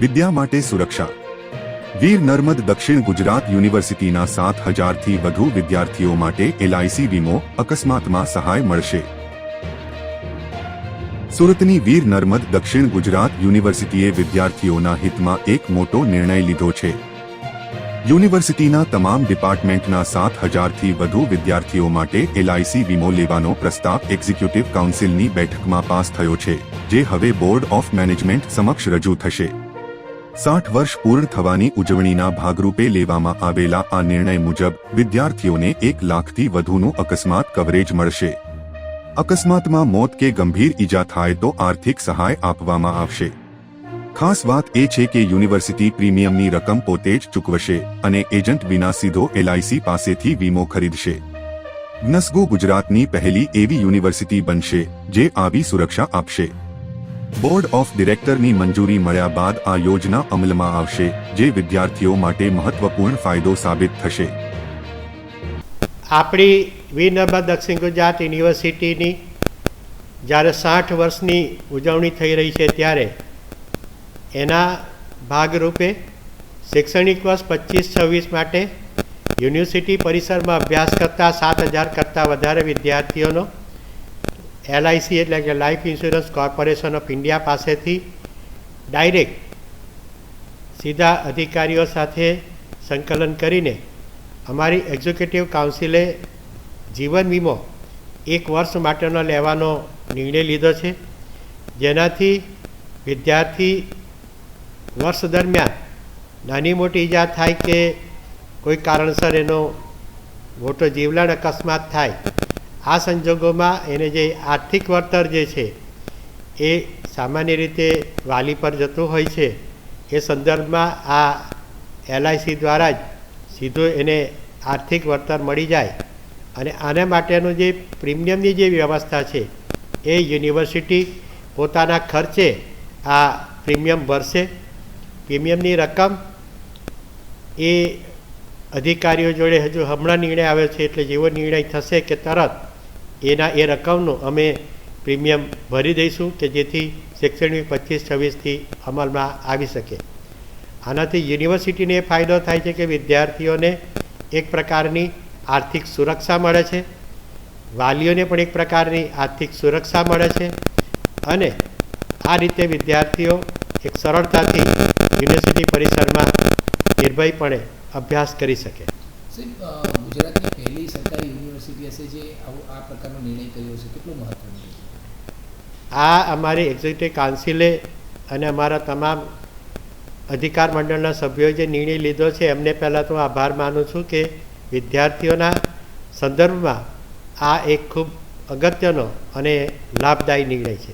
વિદ્યા માટે સુરક્ષા. વીર નર્મદ દક્ષિણ ગુજરાત યુનિવર્સિટીના સાત હજારથી વધુ વિદ્યાર્થીઓ માટે એલઆઈસી વીમો અકસ્માતમાં સહાય મળશે. સુરતની વીર નર્મદ દક્ષિણ ગુજરાત યુનિવર્સિટીએ વિદ્યાર્થીઓના હિતમાં એક મોટો નિર્ણય લીધો છે. યુનિવર્સિટીના તમામ ડિપાર્ટમેન્ટના સાત હજારથી વધુ વિદ્યાર્થીઓ માટે એલઆઈસી વીમો લેવાનો પ્રસ્તાવ એક્ઝિક્યુટિવ કાઉન્સિલની બેઠકમાં પાસ થયો છે, જે હવે બોર્ડ ઓફ મેનેજમેન્ટ સમક્ષ રજૂ થશે. સાઠ વર્ષ પૂર્ણ થવાની ઉજવણીના ભાગરૂપે લેવામાં આવેલા આ નિર્ણય મુજબ વિદ્યાર્થીઓને એક લાખથી વધુનું અકસ્માત કવરેજ મળશે. અકસ્માતમાં મોત કે ગંભીર ઈજા થાય તો આર્થિક સહાય આપવામાં આવશે. ખાસ વાત એ છે કે યુનિવર્સિટી પ્રીમિયમની રકમ પોતે જ ચૂકવશે અને એજન્ટ વિના સીધો એલઆઈસી પાસેથી વીમો ખરીદશે. નસગો ગુજરાતની પહેલી એવી યુનિવર્સિટી બનશે જે આવી સુરક્ષા આપશે. બોર્ડ ઓફ ડિરેક્ટરની મંજૂરી મળ્યા બાદ આ યોજના અમલમાં આવશે, જે વિદ્યાર્થીઓ માટે મહત્વપૂર્ણ ફાયદો સાબિત થશે. આપણી વીર દક્ષિણ ગુજરાત યુનિવર્સિટીની જ્યારે સાઠ વર્ષની ઉજવણી થઈ રહી છે ત્યારે એના ભાગરૂપે શૈક્ષણિક વર્ષ પચીસ છવ્વીસ માટે યુનિવર્સિટી પરિસરમાં અભ્યાસ કરતા સાત હજાર કરતાં વધારે વિદ્યાર્થીઓનો એલઆઈસી એટલે કે life insurance corporation of India પાસેથી ડાયરેક્ટ સીધા અધિકારીઓ સાથે સંકલન કરીને અમારી એક્ઝિક્યુટિવ કાઉન્સિલે જીવન વીમો એક વર્ષ માટેનો લેવાનો નિર્ણય લીધો છે. જેનાથી વિદ્યાર્થી વર્ષ દરમિયાન નાની મોટી ઈજા થાય કે કોઈ કારણસર એનો મોટો જીવલેણ અકસ્માત થાય આ સંજોગોમાં એને જે આર્થિક વળતર જે છે, એ સામાન્ય રીતે વાલી પર જતું હોય છે. એ સંદર્ભમાં આ એલઆઈસી દ્વારા જ સીધું એને આર્થિક વળતર મળી જાય અને આના માટેનું જે પ્રીમિયમની જે વ્યવસ્થા છે, એ યુનિવર્સિટી પોતાના ખર્ચે આ પ્રીમિયમ ભરશે. પ્રીમિયમની રકમ એ અધિકારીઓ જોડે હજુ હમણાં નિર્ણય આવ્યો છે, એટલે જેવો નિર્ણય થશે કે તરત એના, એ રકમનું અમે પ્રીમિયમ ભરી દઈશું કે જેથી શૈક્ષણિક પચીસ, છવ્વીસથી અમલમાં આવી શકે. આનાથી યુનિવર્સિટીને એ ફાયદો થાય છે કે વિદ્યાર્થીઓને એક પ્રકારની આર્થિક સુરક્ષા મળે છે. વાલીઓને પણ એક પ્રકારની આર્થિક સુરક્ષા મળે છે. અને આ રીતે વિદ્યાર્થીઓ એક સરળતાથી યુનિવર્સિટી પરિસરમાં નિર્ભયપણે અભ્યાસ કરી શકે. ગુજરાતની પહેલી સરકારી યુનિવર્સિટી જે આ પ્રકારનો નિર્ણય કર્યો છે, કેટલો મહત્વનો આ અમારી એક્ઝિક્યુટિવ કાઉન્સિલે અને અમારા તમામ અધિકાર મંડળના સભ્યોએ જે નિર્ણય લીધો છે, એમને પહેલાં તો આભાર માનું છું કે વિદ્યાર્થીઓના સંદર્ભમાં આ એક ખૂબ અગત્યનો અને લાભદાયી નિર્ણય છે.